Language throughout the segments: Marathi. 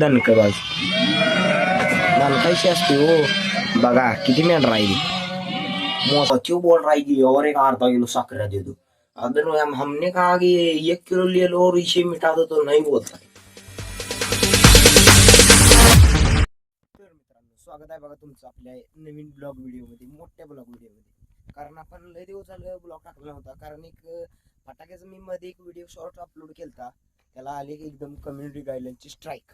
दणकबाज दणकायची असते हो. बघा किती मेंढ राहिली. मोसाची बोल राहिली और एक अर्धा किलो साखर देतो. अदर हमने कहा कि एक किलो ले लो और इसे मिटा दो तो नहीं बोलता. स्वागत आहे बघा तुमचं आपल्या नवीन ब्लॉग व्हिडिओमध्ये मोठ्या ब्लॉग व्हिडिओमध्ये कारण आपण लय दिवस झालं ब्लॉग टाकला होता कारण एक फटाक्याचा मी मध्ये एक व्हिडिओ शॉर्ट अपलोड केला त्याला आले की एकदम कम्युनिटी गाईडलाईनची स्ट्राईक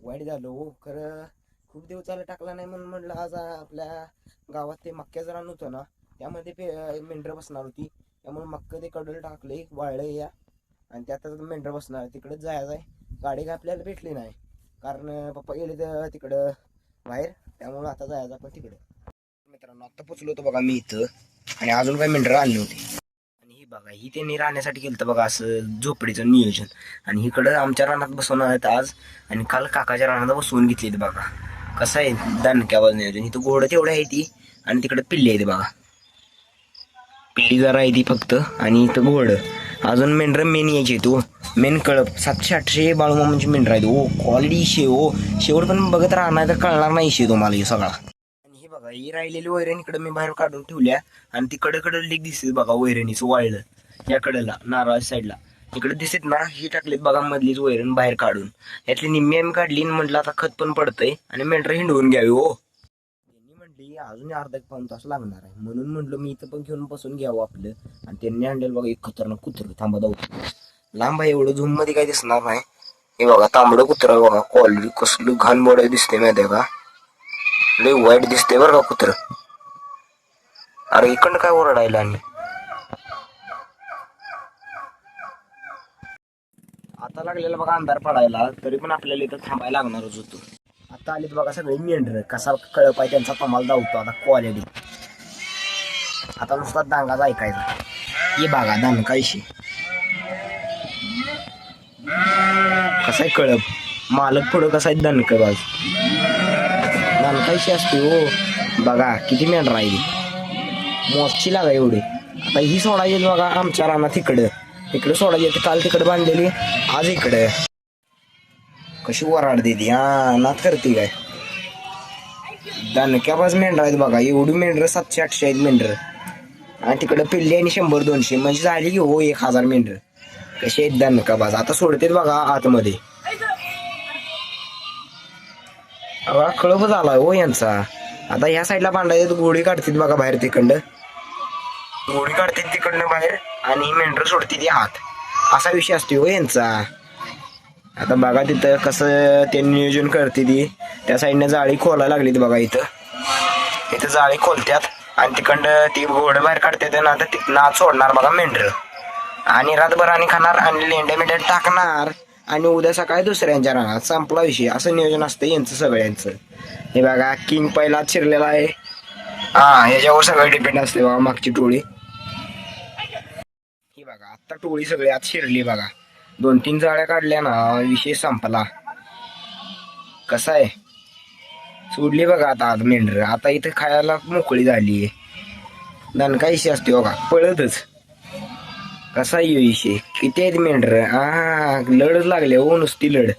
वाईट झालो हो. खरं खूप दिवसाला टाकला नाही म्हणून म्हटलं आज आपल्या गावात ते मक्क्याचं रान होतं ना त्यामध्ये पे मेंढरं बसणार होती. त्यामुळे मक्क ते कडल टाकले वाळलं या. आणि त्यातच मेंढरं बसणार तिकडे जायचं आहे गाडी काय आपल्याला भेटली नाही. कारण पप्पा गेले तर तिकडं बाहेर. त्यामुळं आता जायचं आपण तिकडे. मित्रांनो आता पोचलो होतो बघा मी इथं. आणि अजून काही मेंढरं आणली होते बघा ही त्यांनी राहण्यासाठी केलं बघा असं झोपडीचं नियोजन. आणि इकडं आमच्या रानात बसवणार आहेत आज आणि काल काकाच्या रानात बसवून घेतली बघा. कसं आहे दणक्यावर नियोजन. इथं घोडं तेवढं आहे ती आणि तिकडं पिल्ली आहे बघा. पिल्ली जरा आहे ती फक्त आणि इथं घोडं अजून मेंढर मेन यायची तो हो. मेन कळप. सातशे आठशे म्हणजे मेंढर आहेत ओ क्वालिटी शेव ओ शेवट पण बघत राहणार तर कळणार नाही शे तुम्हाला सगळा. बघा ही राहिलेली वैरण इकडे मी बाहेर काढून ठेवल्या आणि तिकडे कडे लीक दिसते बघा वैरणीचं वाळलं. या कडेला नारळ साईडला इकडे दिसत ना ही टाकलीत बघा मधलीच वैरण बाहेर काढून. यातली निम्मी आम्ही काढली म्हटलं आता खत पण पडतंय आणि मेंढर हिंडवून घ्यावी हो. त्यांनी म्हटली अजून अर्धा एक पाऊन तास लागणार आहे. म्हणून म्हटलं मी इथं पण घेऊन बसून घ्यावं आपलं. आणि त्यांनी आणलेलं बघा एक खतरनाक कुत्र. थांबा जाऊ. लांब आहे एवढं झूममध्ये काही दिसणार नाही. हे बघा तांबडं कुत्र बघा क्वालिटी कसलं घाण बोड दिसते माहिती आहे का? लय वाईट दिसते बरं का कुत्र. अरे इकडं काय ओरडायला आणि आता लागलेला बघा अंधार पडायला तरी पण आपल्याला इथं थांबायला लागणारच होतो. आता आलीत बघा सगळे मेंढर. कसा कळप आहे त्यांचा कमाल धावतो आता क्वालिटी आता नुसता दांगाच ऐकायचा. ये बघा दानकायशी कसा आहे कळप? मालक पुढं कसा आहे दणकबाज दणकायशी असते हो. बघा किती मेंढर राहील. मोस्टची लागा एवढी. आता ही सोडायची बघा आमच्या रानात इकडं. इकडे सोडायची काल तिकडे बांधलेली आज इकडे. कशी वराड देते हा नात करते काय? दणक्यापास मेंढर आहेत बघा एवढी मेंढर सातशे आठशे आहेत मेंढर. आणि तिकडं पिल्ली आणि शंभर दोनशे. म्हणजे झाली की हो एक हजार मेंढर. कशी आहेत दणकाबाज आता सोडतेत बघा आतमध्ये. बघा कळप झाला हो यांचा. आता ह्या साईडला बांधायचं गोळी काढतील बघा बाहेर तिकडं गोळी काढतील तिकडनं बाहेर आणि मेंढर सोडते ती आत. असा विषय असतो हो यांचा. आता बघा तिथं कसं ते नियोजन करते ती. त्या साईडनं जाळी खोलायला लागली बघा इथं. इथं जाळी खोलत्यात आणि तिकडं ती घोडं बाहेर काढतात ना आता तिथनं आत सोडणार बघा मेंढर. आणि रातभर आणि खाणार आणि लेंड्या मेंढ्या टाकणार. आणि उद्या सकाळी दुसऱ्यांच्या राहणार संपला विषय. असं नियोजन असतं यांचं सगळ्यांचं. हे बघा किंग पहिला शिरलेला आहे. हा ह्याच्यावर सगळं डिपेंड असते बघा मागची टोळी. ही बघा आता टोळी सगळी आत शिरली बघा. दोन तीन जाळ्या काढल्या ना विषय संपला. कसा आहे? सोडली बघा आता आज मेंढर. आता इथं खायला मोकळी झाली आहे दणका असते बघा पळतच. कसा येऊ इशे किती आहेत मेंढर? आ लढच लागले हो नुसती लढ.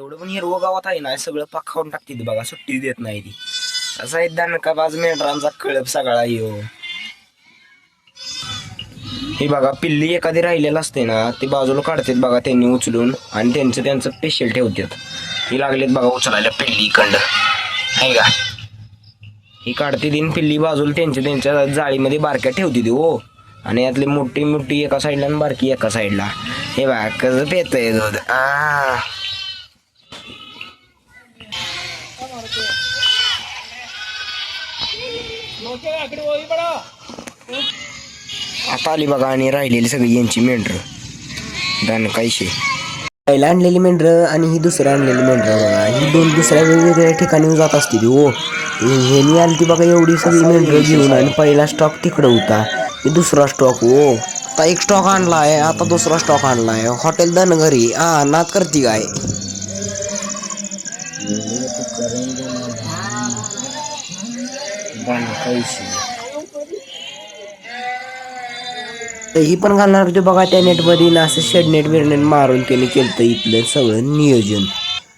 जेवढं पण हिरवं गावात आहे ना सगळं पाक खाऊन टाकते ती बघा सुट्टी देत नाही ती. असा आहे दणकाबाज मेंढरांचा कळप सगळा येऊ हे बघा पिल्ली एखादी राहिलेलं असते ना ते बाजूला काढतात बघा त्यांनी उचलून आणि त्यांचं त्यांचं पेशल ठेवतात. ही लागलेत बघा उचलायला पिल्ली कंड आहे का? ही काढते तीन पिल्ली बाजूला त्यांच्या त्यांच्या जाळीमध्ये बारक्या ठेवते ती हो. आणि यातली मोठी मोठी एका साईडला आणि बारकी एका साईडला हे बघा कसं पेतय दूध. आ. आता आली बघा आणि राहिलेली सगळी यांची मेंढर. दणकायशी पहिला आणलेली मेंढर आणि ही दुसरं आणलेली मेंढर बघा. ही दोन दुसऱ्या वेगवेगळ्या ठिकाणी जात असते ती हो. ह्यानी आली ती बघा एवढी सगळी मेंढरं घेऊन आणि पहिला स्टॉक तिकडं होता. दुसरा स्टॉक हो. आता एक स्टॉक आणला आहे आता दुसरा स्टॉक आणलाय. हॉटेल धनगरी हा नात करती काय? ही पण घालणार होती बघा त्या नेटमध्ये ना असं शेड नेट बिरनेट मारून त्याने केलं इथलं सगळं नियोजन.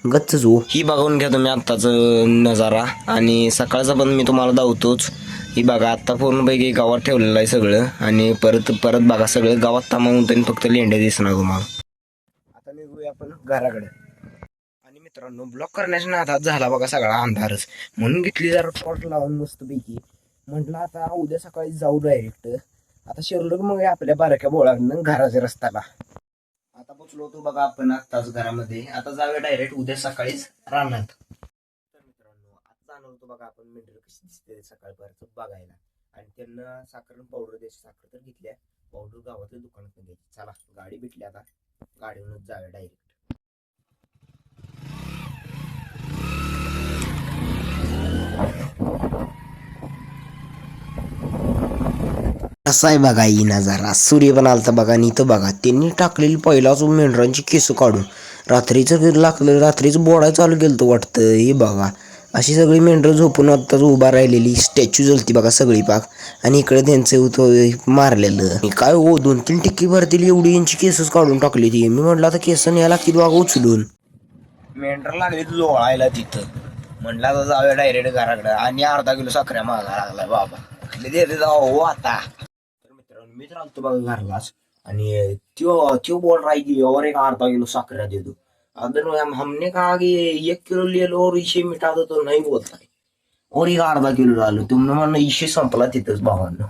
गच्च जो. ही बघून घ्या तुम्ही आत्ताच नजारा. आणि सकाळचा पण मी तुम्हाला दावतोच. ही बघा आत्ता पूर्णपैकी गावात ठेवलेलं आहे सगळं. आणि परत परत बघा सगळं गावात तामावून तरी फक्त लेंड्या दिसणार तुम्हाला. आता निघूया आपण घराकडे. मित्रांनो ब्लॉक करण्याच्या नादात झाला बघा सगळा अंधारच. म्हणून घेतली जरा टॉर्च लावून मस्तपैकी. म्हटलं आता उद्या सकाळी जाऊ डायरेक्ट आता शिरलो मग आपल्या बारक्या बोळाकडनं घराच्या रस्त्याला. आता पोचलो होतो बघा आपण आत्ताच घरामध्ये. आता जाऊया डायरेक्ट उद्या सकाळीच राहणार तर मित्रांनो आता जाणार होतो बघा आपण. मेंढर कशी दिसते सकाळपर्यंत बघायला. आणि त्यांना साखर पावडर द्यायची साखर तर घेतल्या पावडर गावातल्या दुकानात घ्यायची चला गाडी भेटली आता. गाडीवरूनच जाऊया डायरेक्ट कसा आहे बघा ही नजारा. सूर्य पण आलता बघा आणि इथं बघा त्यांनी टाकलेली पहिलाच मेंढरांची केस काढून. रात्रीचं लागलं रात्रीचं बोडाय चालू केलं तर वाटतं हे बघा. अशी सगळी मेंढरं झोपून आत्ताच उभा राहिलेली स्टॅच्यू जलती बघा सगळी पाक. आणि इकडे त्यांचं होतं मारलेलं. आणि काय हो दोन तीन टिक्की भरतील एवढी यांची केसच काढून टाकली ती. मी म्हटलं आता केस न्यायला लागतील बघा उचलून? मेंढर लागली लोळायला तिथं. म्हटलं आता जाऊया डायरेक्ट घराकडे. आणि अर्धा किलो साखऱ्या मागा लागला बाबा. म्हटलं देते जाऊ हो आता. मी तर आलतो बघा घरलाच. आणि त्यो त्यो बोल राही की और एक अर्धा किलो साखर देतो. अदर हमने कहा कि एक किलो ले लो और इशे मिटा दो तो नहीं बोलता और एक अर्धा किलो डालो तुमने म्हणलं इशे संपला तिथंच भावांना.